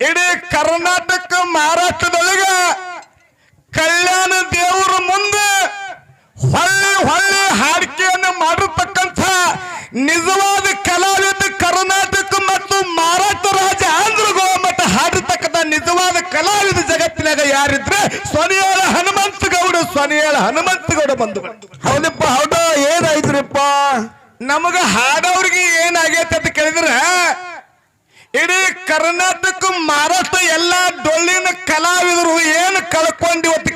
ಇಡೀ ಕರ್ನಾಟಕ ಮಹಾರಾಷ್ಟ್ರದೊಳಗ ಕಲ್ಯಾಣ ದೇವರ ಮುಂದೆ ಹೊಳ್ಳಿ ಹೊಳ್ಳಿ ಹಾಡಿಕೆಯನ್ನು ಮಾಡಿರ್ತಕ್ಕಂಥ ನಿಜವಾದ ಕಲಾವಿದ ಕರ್ನಾಟಕ ಮತ್ತು ಮಹಾರಾಷ್ಟ್ರ ರಾಜ್ಯ ಆಂಧ್ರ ಗೋಮಟ್ಟ ಹಾಡಿರ್ತಕ್ಕಂಥ ನಿಜವಾದ ಕಲಾವಿದ ಜಗತ್ತಿನಾಗ ಯಾರಿದ್ರೆ ಸೊನಿಯಾಳ ಹನುಮಂತ ಗೌಡ ಸೊನಿಯಾಳ ಹನುಮಂತ ಗೌಡ ಬಂದು ಹೌದಪ್ಪ ಹೌದ. ಏನಾಯ್ತ್ರಿಪ್ಪ? ನಮಗ ಹಾಡೋರಿಗೆ ಏನಾಗೈತೆ ಅಂತ ಕೇಳಿದ್ರೆ ಇಡೀ ಕರ್ನಾಟಕ ಮಹಾರಾಷ್ಟ್ರ ಎಲ್ಲ ಡೊಳ್ಳಿನ ಕಲಾವಿದರು ಏನು ಕಳ್ಕೊಂಡು ಇವತ್ತು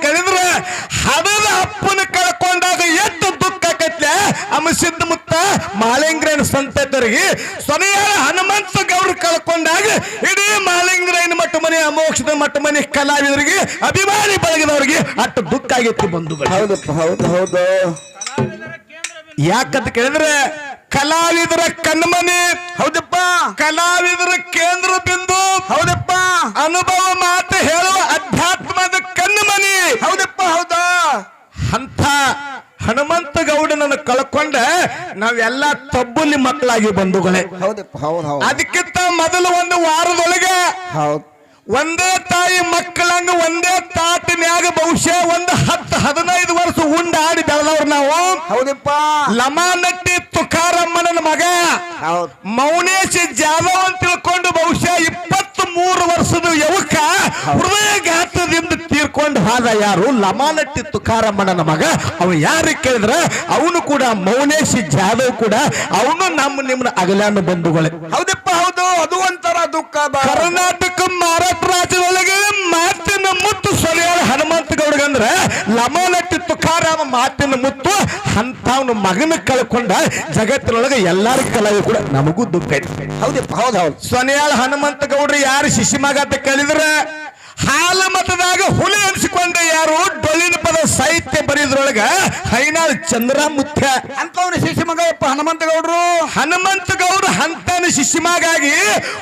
ಹದದ ಅಪ್ಪನ ಕಳ್ಕೊಂಡಾಗ ಎಷ್ಟು ದುಃಖ ಆಕೈತೆ ಅಮಸಿದ್ದ ಮುತ್ತ ಮಾಲಿಂಗ್ರೇನ ಸಂತರಿಗೆ ಸೊನೆಯ ಹನುಮಂತ ಗೌರ ಕಳ್ಕೊಂಡಾಗ ಇಡೀ ಮಾಲಿಂಗ್ರೇನ ಮಟ್ಟ ಮನೆ, ಅಮೋಕ್ಷದ ಮಟ್ಟ ಮನೆ ಕಲಾವಿದರಿಗೆ, ಅಭಿಮಾನಿ ಬಳಗದವರಿಗೆ ಅಷ್ಟು ದುಃಖ ಆಗೈತಿ ಬಂಧುಗಳು. ಹೌದಪ್ಪ ಹೌದು ಹೌದು. ಯಾಕಂತ ಕೇಳಿದ್ರೆ ಕಲಾವಿದರ ಕಣ್ಮನೆ. ಹೌದಪ್ಪ. ಕಲಾವಿದರ ಕೇಂದ್ರ ಬಿಂದು. ಹೌದಪ್ಪ. ಅನುಭವ ಮಾತು ಹೇಳುವ ಅಧ್ಯಾತ್ಮದ ಕಣ್ಮನಿ. ಹೌದಪ್ಪ ಹೌದಾ. ಅಂತ ಹನುಮಂತ ಗೌಡನನ್ನು ಕಳ್ಕೊಂಡ. ನಾವೆಲ್ಲ ತಬ್ಬುಲಿ ಮಕ್ಕಳಾಗಿ ಬಂಧುಗಳೇ. ಹೌದಪ್ಪ ಹೌದು ಹೌದು. ಅದಕ್ಕಿಂತ ಮೊದಲು ಒಂದು ವಾರದೊಳಗೆ ಹೌದು. ಒಂದೇ ತಾಯಿ ಮಕ್ಕಳಂಗ ಒಂದೇ ತಾಟಿನ್ಯಾಗ ಬಹುಶಃ ಒಂದು ಹತ್ತು ಹದಿನೈದು ವರ್ಷ ಉಂಡಾಡಿ ಬೆಳೆದವ್ರು ನಾವು. ಹೌದಪ್ಪ. ಲಮಾನಟ್ಟಿ ತುಕಾರಮ್ಮನ ಮಗ. ಮೌನೇಶ್ ಜಾಧವ್ ಅಂತ ತಿಳ್ಕೊಂಡು ಬಹುಶಃ ಇಪ್ಪತ್ತ್ ಮೂರು ವರ್ಷದ ಯುವಕ ಹೃದಯಘಾತದಿಂದ ತೀರ್ಕೊಂಡು ಹಾದ ಯಾರು? ಲಮಾನಟ್ಟಿ ತುಕಾರಮ್ಮನ ಮಗ. ಅವ ಯಾರು ಕೇಳಿದ್ರ? ಅವನು ಕೂಡ ಮೌನೇಶ್ ಜಾಧವ್ ಕೂಡ. ಅವನು ನಮ್ಮ ನಿಮ್ಮ ಅಗಲಾನ ಬಂಧುಗಳೇ. ಹೌದಪ್ಪ ಹೌದು. ಅದು ಒಂಥರ ದುಃಖ ಕರ್ನಾಟಕ ಮಹಾರಾಷ್ಟ್ರ ರಾಜ್ಯದೊಳಗೆ ಮಾತಿನ ಮುತ್ತು ಸರಿಯಾದ ಹನುಮಂತ ಗೌಡಗಂದ್ರ ಲಮಾನಟ್ಟಿ ತುಕಾರಾಮ ಮಾತಿನ ಮುತ್ತು ಅಂತವನ ಮಗನ ಕಳ್ಕೊಂಡ ಜಗತ್ತಿನೊಳಗೆ ಎಲ್ಲಾರ ಕಲಾವಿ ಕೂಡ ನಮಗೂ ದುಃಖ ಐತಿ. ಹೌದಪ್ಪ ಹೌದು ಹೌದು. ಸೊನೆಯಾಳ ಹನುಮಂತ ಗೌಡ್ರು ಯಾರು? ಶಿಶಿ ಮಗ ಅಂತ ಕೇಳಿದ್ರೆ ಹಾಲ ಮತದಾಗ ಹುಲಿ ಅನ್ಸಿಕೊಂಡ ಯಾರು ಡೊಳ್ಳಿನ ಪದ ಸಾಹಿತ್ಯ ಬರೆಯದ್ರೊಳಗ ಹೈನಾಳ್ ಚಂದ್ರ ಮುತ್ಯ ಅಂತವನು ಶಿಶು ಮಗಪ್ಪ ಹನುಮಂತ ಗೌಡ್ರು ಹನುಮಂತ ಗೌಡ್ರು ಹಂತನ ಶಿಶಿಮಾಗಾಗಿ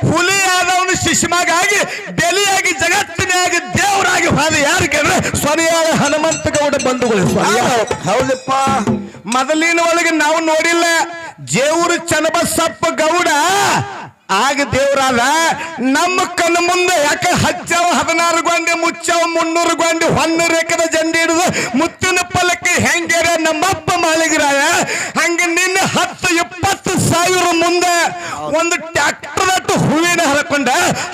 ಹುಲಿ ಆದವನು ಶಿಶಿಮಾಗಾಗಿ ಡೆಲಿಯಾಗಿ ಜಗತ್ತಿನಾಗಿ ದೇವರಾಗಿ ಹೋದ ಯಾರು ಕೇಳಿದ್ರೆ ಸೊನೆಯಾಳ ಹನುಮಂತ ಗೌಡ ಬಂಧುಗಳು. ಹೌದಪ್ಪ. ಮೊದಲಿನ ಒಳಗೆ ನಾವು ನೋಡಿಲ್ಲ ಜೇವರು ಚನ್ನಬಸಪ್ಪ ಗೌಡ ಆಗ ದೇವರಾದ ನಮ್ಮ ಕಣ್ಣು ಮುಂದೆ ಯಾಕೆ ಹಚ್ಚವ ಹದಿನಾರು ಗೊಂಡೆ, ಮುಚ್ಚವ ಮುನ್ನೂರು ಗೊಂಡೆ ಹೊನ್ನೂರು ರೇಖದ ಜಂಡಿ ಹಿಡಿದು ಮುತ್ತಿನ ಪಲಕ್ಕೆ ಹೆಂಗ್ಯಾರ ನಮ್ಮಪ್ಪ ಮಾಳಿಗರಾಯ? ಹಂಗೆ ನಿನ್ನೆ ಹತ್ತು, ಇಪ್ಪತ್ತು ಸಾವಿರ ಮುಂದೆ ಒಂದು ಟ್ಯಾಕ್ಟರ್ ಹೂವಿನ ಹರಕೊಂಡ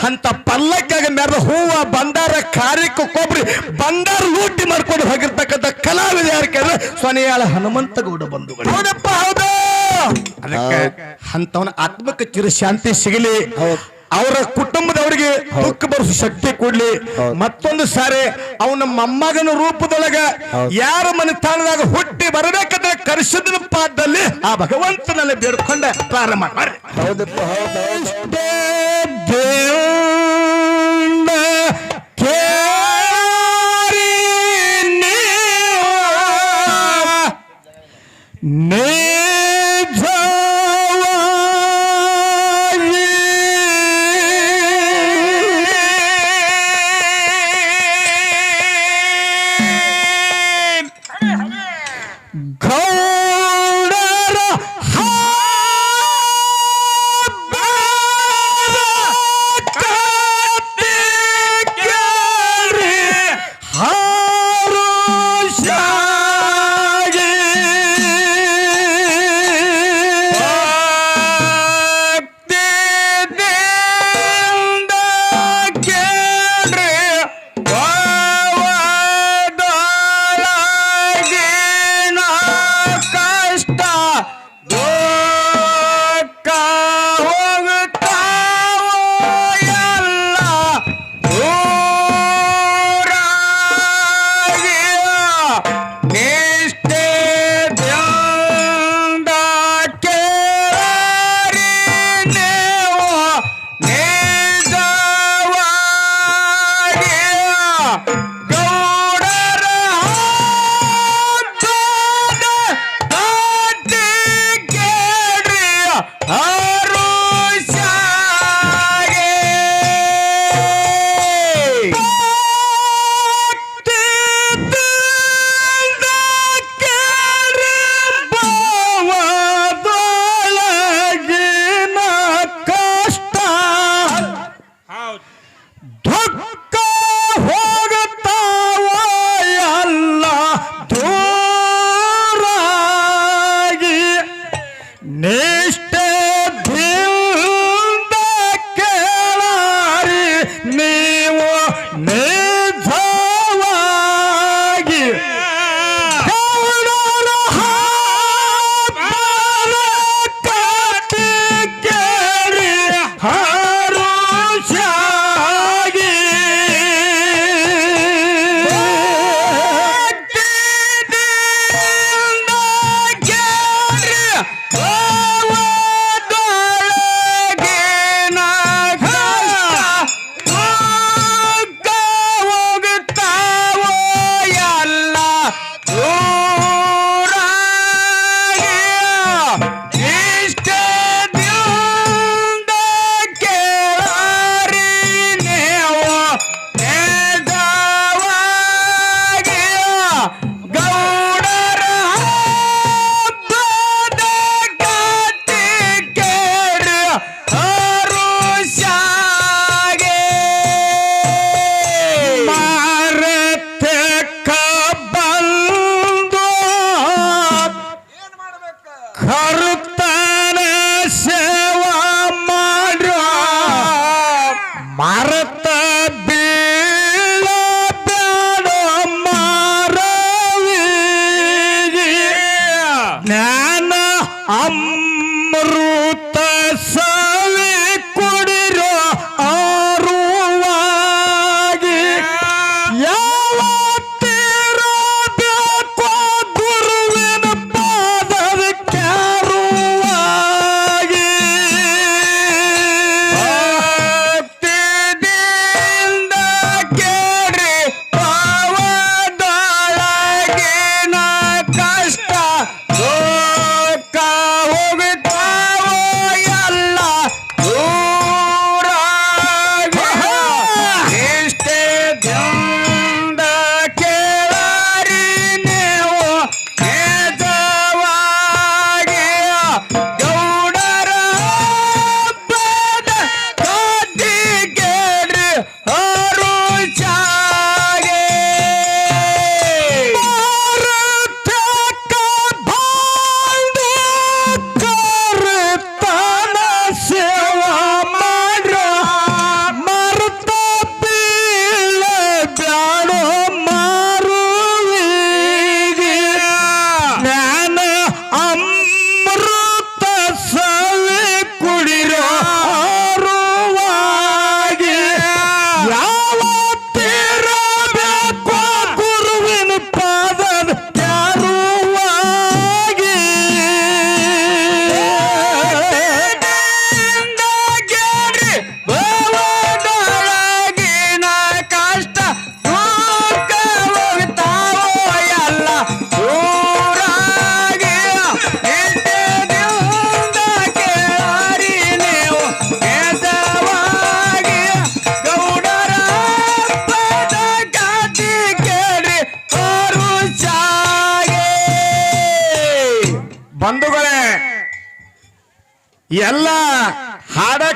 ಅಂತ ಪಲ್ಲಕ್ಕಾಗ ಮೆರೆದ ಹೂವ ಬಂದಾರ ಕಾರಿಕ ಕೊಬ್ಬರಿ ಬಂದಾರ ಲೂಟಿ ಮಾಡ್ಕೊಂಡು ಹೋಗಿರ್ತಕ್ಕಂಥ ಕಲಾವಿದ ಯಾರು ಕೇಳಿದ್ರೆ ಸೊನೆಯಾಳ ಹನುಮಂತ ಗೌಡ ಬಂಧುಗಳು. ಹೌದಪ್ಪ ಹೌದು. ಅದಕ್ಕೆ ಅಂತವನ ಆತ್ಮಕ್ಕೆ ಚಿರಶಾಂತಿ ಸಿಗಲಿ. ಅವರ ಕುಟುಂಬದವರಿಗೆ ದುಃಖ ಬರಿಸೋ ಶಕ್ತಿ ಕೊಡ್ಲಿ. ಮತ್ತೊಂದು ಸಾರಿ ಅವನ ಮೊಮ್ಮಗನ ರೂಪದೊಳಗ ಯಾರ ಮನೆತನದಾಗ ಹುಟ್ಟಿ ಬರಬೇಕಂದ್ರೆ ಕರ್ಷದನ ಪಾದದಲ್ಲಿ ಆ ಭಗವಂತನಲ್ಲಿ ಬೇಡ್ಕೊಂಡ ಪ್ರಾರಂಭ ಮಾಡಿ. ಹೌದಪ್ಪ ಹೌದು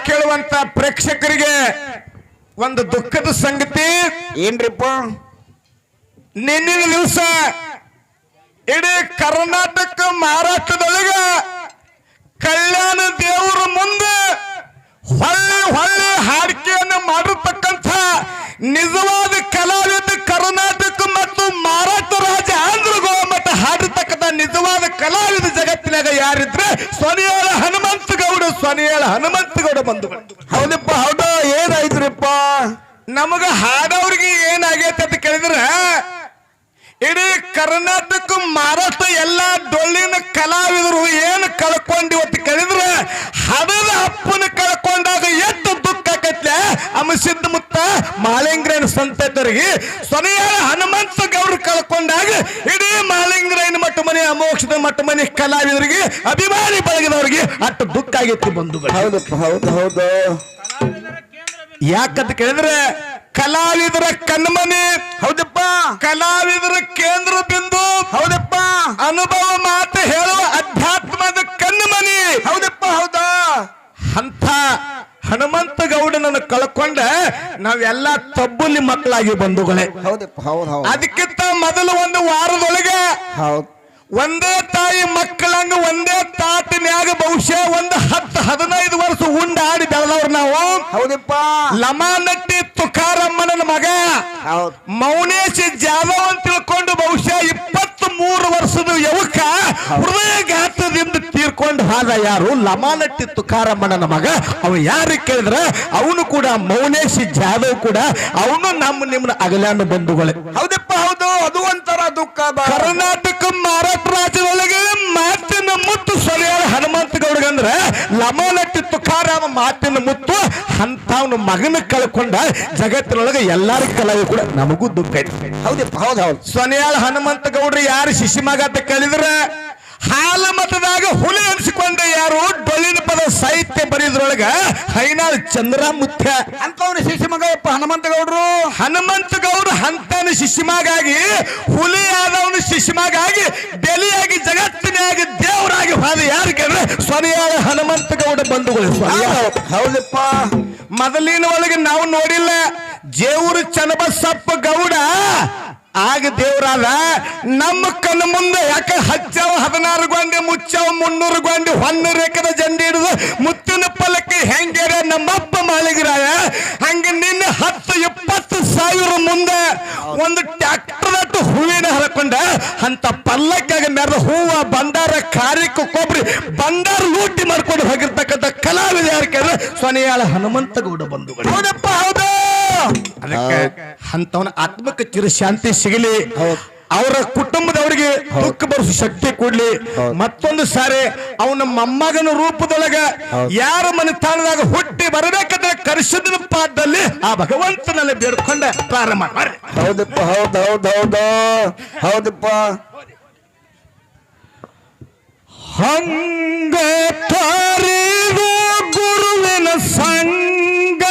ಕೇಳುವಂತ ಪ್ರೇಕ್ಷಕರಿಗೆ ಒಂದು ದುಃಖದ ಸಂಗತಿ. ಏನ್ರಿಪ್ಪ? ನಿನ್ನಿನ ದಿವಸ ಇಡೀ ಕರ್ನಾಟಕ ಮಹಾರಾಷ್ಟ್ರದೊಳಗ ಕಲ್ಯಾಣ ದೇವರ ಮುಂದೆ ಹೊಳ್ಳಿ ಹೊಳ್ಳಿ ಹಾಡಿಕೆಯನ್ನು ಮಾಡಿರ್ತಕ್ಕಂಥ ನಿಜವಾದ ಕಲಾವಿದ ಕರ್ನಾಟಕ ಮತ್ತು ಮಹಾರಾಷ್ಟ್ರ ರಾಜ್ಯ ಆಂಧ್ರ ಗೋಮಠ ಹಾಡಿರ್ತಕ್ಕಂಥ ನಿಜವಾದ ಕಲಾವಿದ ಜಗತ್ತಿನಾಗ ಯಾರಿದ್ರೆ ಸ್ವನಿಯಾಳ ಹನುಮಂತ ಗೌಡ ಸ್ವನಿಯಾಳ ಹನುಮಂತ ಗೌಡ ಬಂದು ಹೌದಪ್ಪ ಹೌದು? ಏನಾಯ್ತ್ರಿಪ್ಪ? ನಮಗ ಹಾಡೋರಿಗೆ ಏನಾಗೈತೆ ಅಂತ ಕೇಳಿದ್ರ ಇಡೀ ಕರ್ನಾಟಕ ಮಹಾರಾಷ್ಟ್ರ ಎಲ್ಲಾ ಡೊಳ್ಳಿನ ಕಲಾವಿದರು ಏನು ಕಳ್ಕೊಂಡಿವತ್ತು ಕೇಳಿದ್ರೆ ಹಡದ ಅಪ್ಪನ ಕಳ್ಕೊಂಡಾಗ ಆಕತ್ಲೆ ಅಮಸಿದ್ದ ಮುತ್ತ ಮಾಲಿಂಗ್ರೇನ ಸಂತತರಿಗೆ ಸೊನೆಯಾಳ ಹನುಮಂತ ಗೌಡ್ರು ಕಳ್ಕೊಂಡಾಗ ಇಡೀ ಮಾಳಿಂಗ್ರೇನ ಮಟ್ಟ ಮನೆ ಅಮೋಕ್ಷದ ಮಟ್ಟ ಮನೆ ಕಲಾವಿದರಿಗೆ ಅಭಿಮಾನಿ ಬಳಗದವರಿಗೆ ಅಷ್ಟು ದುಃಖ ಆಗೈತಿ ಬಂಧುಗಳು ಹೌದಪ್ಪ ಹೌದು ಹೌದು. ಯಾಕಂತ ಕೇಳಿದ್ರೆ ಕಲಾವಿದರ ಕಣ್ಮನೆ ಹೌದಪ್ಪ. ಕಲಾವಿದರ ಕೇಂದ್ರ ಬಿಂದು ಹೌದಪ್ಪ. ಅನುಭವ ಮಾತು ಹೇಳುವ ಅಧ್ಯಾತ್ಮದ ಕಣ್ಮನಿ. ಹೌದಪ್ಪ ಹೌದಾ. ಅಂತ ಹನುಮಂತ ಗೌಡನನ್ನು ಕಳ್ಕೊಂಡ ನಾವೆಲ್ಲ ತಬ್ಬುಲಿ ಮಕ್ಕಳಾಗಿ ಬಂಧುಗಳೇ. ಹೌದಪ್ಪ ಹೌದು ಹೌದು. ಅದಕ್ಕಿಂತ ಮೊದಲು ಒಂದು ವಾರದೊಳಗೆ ಹೌದ್. ಒಂದೇ ತಾಯಿ ಮಕ್ಕಳಂಗ ಒಂದೇ ತಾಟಿನ್ಯಾಗ ಬಹುಶಃ ಒಂದು ಹತ್ತು ಹದಿನೈದು ವರ್ಷ ಉಂಡಾಡಿ ಬೆಳೆದವ್ರು ನಾವು. ಹೌದಪ್ಪ. ಲಮಾನಟ್ಟಿ ತುಕಾರಮ್ಮನ ಮಗ ಮೌನೇಶ್ ಜಾಧವ್ ಅಂತ ತಿಳ್ಕೊಂಡು ಬಹುಶಃ ಇಪ್ಪತ್ತ್ ಮೂರು ವರ್ಷದ ಯುವಕ ಹೃದಯಘಾತದಿಂದ ತೀರ್ಕೊಂಡು ಹಾದ ಯಾರು? ಲಮಾನಟ್ಟಿ ತುಕಾರಮ್ಮನ ಮಗ. ಅವ ಯಾರು ಕೇಳಿದ್ರ ಅವನು ಕೂಡ ಮೌನೇಶ್ ಜಾಧವ್ ಕೂಡ. ಅವನು ನಮ್ಮ ನಿಮ್ಮ ಅಗಲಾನ ಬಂಧುಗಳೇ. ಹೌದಪ್ಪ ಹೌದು. ಅದು ಒಂಥರ ದುಃಖ ಕರ್ನಾಟಕ ಮಹಾರಾಷ್ಟ್ರ ರಾಜ್ಯದೊಳಗೆ ಮಾತಿನ ಮುತ್ತು ಸರಿಯಾದ ಹನುಮಂತ ಗೌಡಗಂದ್ರೆ ತುಕಾರಾಮ ಮಾತಿನ ಮುತ್ತು ಅಂತವನ ಮಗನ ಕಳ್ಕೊಂಡ ಜಗತ್ತಿನೊಳಗೆ ಎಲ್ಲಾರ ಕಲಾವಿ ಕೂಡ ನಮಗೂ ದುಃಖ ಐತಿ. ಹೌದಪ್ಪ ಹೌದ್ ಹೌದು. ಸೊನೆಯಾಳ ಹನುಮಂತ ಗೌಡ್ರಿ ಯಾರು ಶಿಶಿ ಮಗ ಅಂತ ಕೇಳಿದ್ರ? ಹಾಲ ಮತದಾಗ ಹುಲಿ ಅನ್ಸಿಕೊಂಡ ಯಾರು? ಡೊಳ್ಳಿನ ಪದ ಸಾಹಿತ್ಯ ಬರೆಯದ್ರೊಳಗ ಹೈನಾಳ್ ಚಂದ್ರ ಮುತ್ಯ ಅಂತವ್ನ ಶಿಶುಮಗಪ್ಪ ಮಗ ಯಪ್ಪ ಹನುಮಂತ ಗೌಡ್ರು ಹನುಮಂತ ಗೌಡ್ರು ಹಂತನ ಶಿಶುಮಗಾಗಿ ಹುಲಿ ಆದವನು ಶಿಶುಮಗಾಗಿ ಬೆಲಿಯಾಗಿ ಜಗತ್ತಿನಾಗಿ ದೇವರಾಗಿ ಹಾದ ಯಾರು ಕೇಳಿದ್ರೆ ಸ್ವನಿಯಾಳ ಹನುಮಂತ ಗೌಡ ಬಂಧುಗಳು ಹೌದಪ್ಪ. ಮೊದಲಿನ ಒಳಗೆ ನಾವು ನೋಡಿಲ್ಲ. ಜೇವರು ಚನ್ನಬಸಪ್ಪ ಗೌಡ ಆಗ ದೇವರಾದ, ನಮ್ಮ ಕಣ್ಣು ಮುಂದೆ ಯಾಕೆ ಹಚ್ಚಾವ ಹದಿನಾರು ಗೊಂಡೆ, ಮುಚ್ಚಾವ ಮುನ್ನೂರು ಗೊಂಡೆ ಹೊನ್ನ ಎಕರೆ ಜಂಡಿ ಹಿಡಿದು ಮುತ್ತಿನ ಪಲ್ಲಕ್ಕಿ ಹೆಂಗಿದೆ ನಮ್ಮಪ್ಪ ಮಾಳಿಗರಾಯ? ಹಂಗೆ ನಿನ್ನೆ ಹತ್ತು ಇಪ್ಪತ್ತು ಸಾವಿರ ಮುಂದೆ ಒಂದು ಟ್ರ್ಯಾಕ್ಟರ್ ಅಟ್ಟು ಹೂವಿನ ಹರಕೊಂಡ ಅಂತ ಪಲ್ಲಕ್ಕಾಗ ಮೆರೆದ ಹೂವ ಬಂದಾರ ಕಾರಿಕ ಕೊಬ್ಬರಿ ಬಂದಾರ ಲೂಟಿ ಮಾಡ್ಕೊಂಡು ಹೋಗಿರ್ತಕ್ಕಂಥ ಕಲಾವಿದ ಯಾರು ಕೇಳಿದ್ರೆ, ಸೊನೆಯಾಳ ಹನುಮಂತಗೌಡ ಬಂಧುಗಳು. ಹೌದು! ಅದಕ್ಕೆ ಅಂತವನ ಆತ್ಮಕ್ಕೆ ಚಿರ ಶಾಂತಿ ಸಿಗಲಿ. ಅವರ ಕುಟುಂಬದವರಿಗೆ ದುಃಖ ಬರಿಸೋ ಶಕ್ತಿ ಕೊಡ್ಲಿ. ಮತ್ತೊಂದು ಸಾರಿ ಅವನ ಮೊಮ್ಮಗನ ರೂಪದೊಳಗ ಯಾರ ಮನೆತನದಾಗ ಹುಟ್ಟಿ ಬರಬೇಕಂದ್ರೆ ಕರ್ಷದ ಪಾದದಲ್ಲಿ ಆ ಭಗವಂತನಲ್ಲಿ ಬೇಡ್ಕೊಂಡ ಪ್ರಾರಂಭ ಮಾಡ್ರಿ. ಹೌದಪ್ಪ ಹೌದ್ ಹೌದ್ ಹೌದ. ಹೌದಪ್ಪ. ಹಂಗ ಗುರುವಿನ ಸಂಗ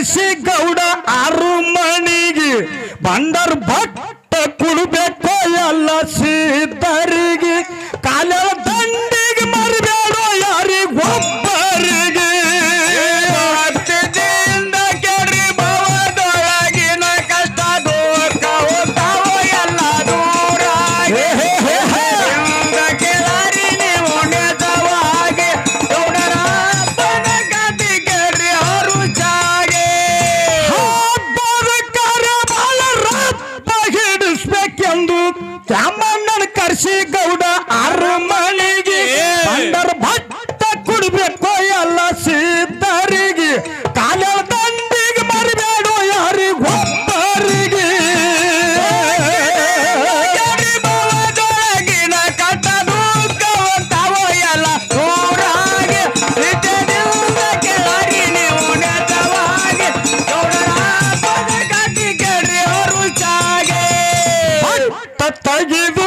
ಚಾಮಣ್ಣನ ತೆಗೆದು